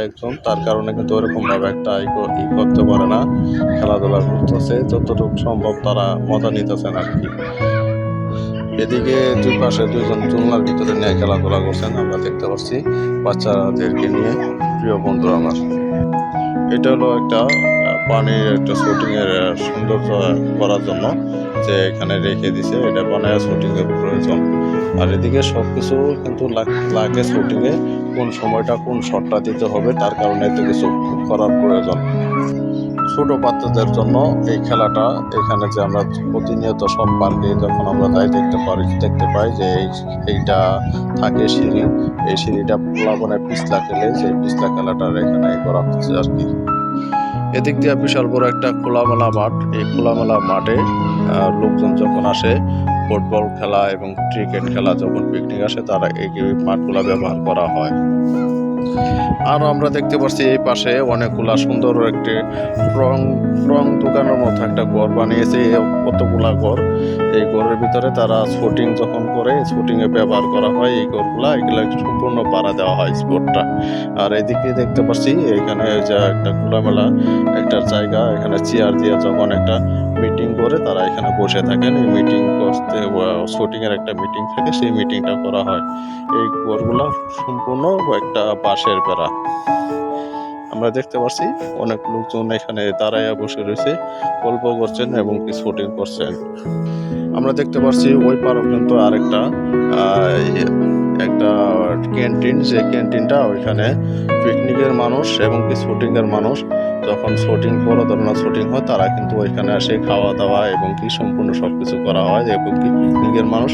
একজন তার কারণে কিন্তু ওরকম ভাবে একটা ই করতে পারে না খেলাধুলা করতেছে যতটুকু সম্ভব তারা মজা নিতেছেন আর কি। এদিকে দুই পাশে দুইজন চুলনার ভিতরে নিয়ে খেলাধুলা করছেন আমরা দেখতে পাচ্ছি বাচ্চাদেরকে নিয়ে প্রিয় বন্ধু আমার। এটা হলো একটা পানির একটা শুটিং এর আহ, সৌন্দর্য করার জন্য যে এখানে রেখে দিছে এটা বানায় শুটিং এর প্রয়োজন। আর এদিকে সবকিছু কিন্তু লাগ- লাগে শুটিং এ কোন সময়টা কোন শটটা দিতে হবে, তার কারণে এত কিছু করার প্রয়োজন। ছোট বাচ্চাদের জন্য এই খেলাটা এখানে যে আমরা প্রতিনিয়ত সব পার্কে যখন আমরা যাই দেখতে পারি, দেখতে পাই যে এই এইটা থাকে সিঁড়ি, এই সিঁড়িটা প্লাবনের পিছলা খেলে সেই পিছলা খেলাটার এখানে করা হচ্ছে আর কি। এদিক দিয়ে বিশাল বড় একটা খোলামেলা মাঠ, এই খোলামেলা মাঠে লোকজন যখন আসে ফুটবল খেলা এবং ক্রিকেট খেলা যখন পিকনিক আসে তারা এই মাঠগুলা ব্যবহার করা হয়। আর আমরা দেখতে পাচ্ছি এই পাশে অনেকগুলা সুন্দর একটি রং রং দোকানের মতো একটা ঘর বানিয়েছে কতগুলা ঘর? এই ঘরের ভিতরে তারা শুটিং যখন করে, শুটিং এ ব্যবহার করা হয় এই ঘরগুলা। এগুলো সম্পূর্ণ পাড়া দেওয়া হয় স্পটটা। আর এদিকে দেখতে পাচ্ছি এখানে যা একটা খোলামেলা একটা জায়গা, এখানে চেয়ার দিয়ে যখন একটা মিটিং করে তারা এখানে বসে থাকেন। এই মিটিং করতে শুটিং এর একটা মিটিং থাকে, সেই মিটিংটা করা হয়। এই ঘরগুলা সম্পূর্ণ একটা বাঁশের বেড়া। আমরা দেখতে পাচ্ছি অনেক লোকজন এখানে দাঁড়াইয়া বসে রয়েছে, গল্প করছেন এবং কি শুটিং করছেন। আমরা দেখতে পাচ্ছি ওই পারও কিন্তু আরেকটা একটা ক্যান্টিন যে ক্যান্টিনটা ওইখানে পিকনিকের মানুষ এবং কি শুটিং এর মানুষ, যখন শুটিং বড় ধরনের শুটিং হয়, তারা কিন্তু ওইখানে আসে খাওয়া দাওয়া এবং কি সম্পূর্ণ সব কিছু করা হয় এবং কি পিকনিকের মানুষ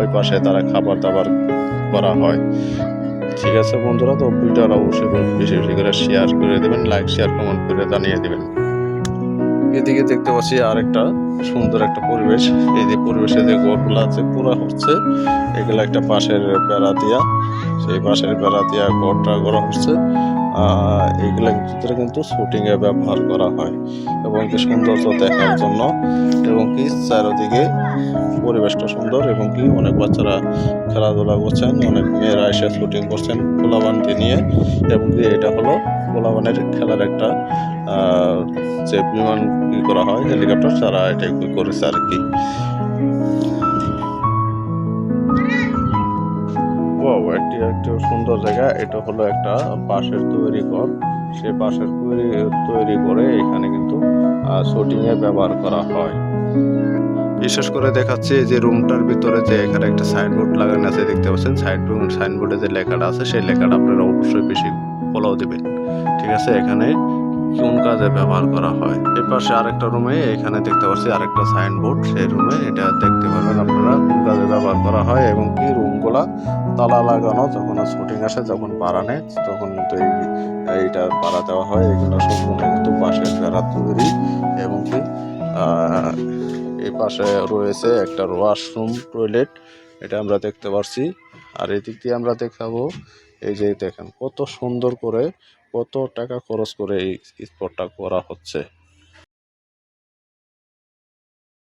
ওই পাশে তারা খাবার দাবার করা হয়। ঠিক আছে বন্ধুরা, তো ভিডিওটা অবশ্যই বেশি বেশি করে শেয়ার করে দেবেন লাইক শেয়ার কমেন্ট করে জানিয়ে দেবেন। এদিকে দেখতে পাচ্ছি আরেকটা সুন্দর একটা পরিবেশ। এই যে পরিবেশে যে ঘরগুলো আছে, পুরো হচ্ছে, এগুলো একটা পাশের বেড়া দিয়া সেই পাশের বেড়া দিয়া ঘরটা করা হচ্ছে। এইগুলোর ভিতরে কিন্তু শুটিং এ ব্যবহার করা হয় এবং কি সৌন্দর্য দেখার জন্য এবং কি চারিদিকে পরিবেশটা সুন্দর এবং কি অনেক বাচ্চারা খেলাধুলা করছেন, অনেক মেয়েরা এসে শুটিং করছেন পোলাবানকে নিয়ে এবং কি এটা হলো পোলাবানের খেলার একটা যে বিমান ই করা হয় হেলিকপ্টার তারা এটা করেছে আর কি। একটি একটি সুন্দর জায়গা। এটা হলো একটা বাঁশের তৈরি ঘর। সে বাঁশের তৈরি তৈরি করে এখানে কিন্তু শুটিং এ ব্যবহার করা হয়। বিশেষ করে দেখাচ্ছে যে রুমটার ভিতরে যে এখানে একটা সাইনবোর্ড লাগানো আছে, দেখতে পাচ্ছেন? সাইড সাইনবোর্ডে যে লেখাটা আছে, সেই লেখাটা আপনারা অবশ্যই বেশি ফলো দিবেন। ঠিক আছে? এখানে কোন কাজে ব্যবহার করা হয়? এর পাশে আরেকটা রুমে, এখানে দেখতে পাচ্ছি আরেকটা সাইনবোর্ড। সেই রুমে এটা দেখতে পারবেন আপনারা কোন কাজে ব্যবহার করা হয় এবং কি রুমগুলা তালা লাগানো, যখন শুটিং আসে, যখন পাড়া নেয়, তখন কিন্তু এই, এইটা পাড়া দেওয়া হয়। এগুলো সম্পূর্ণ কিন্তু পাশের বেড়া তৈরি এবং কি এই পাশে রয়েছে একটা ওয়াশরুম টয়লেট এটা আমরা দেখতে পারছি। আর এদিক দিয়ে আমরা দেখাবো, এই যে দেখেন কত সুন্দর করে কত টাকা খরচ করে এই স্পটটা করা হচ্ছে।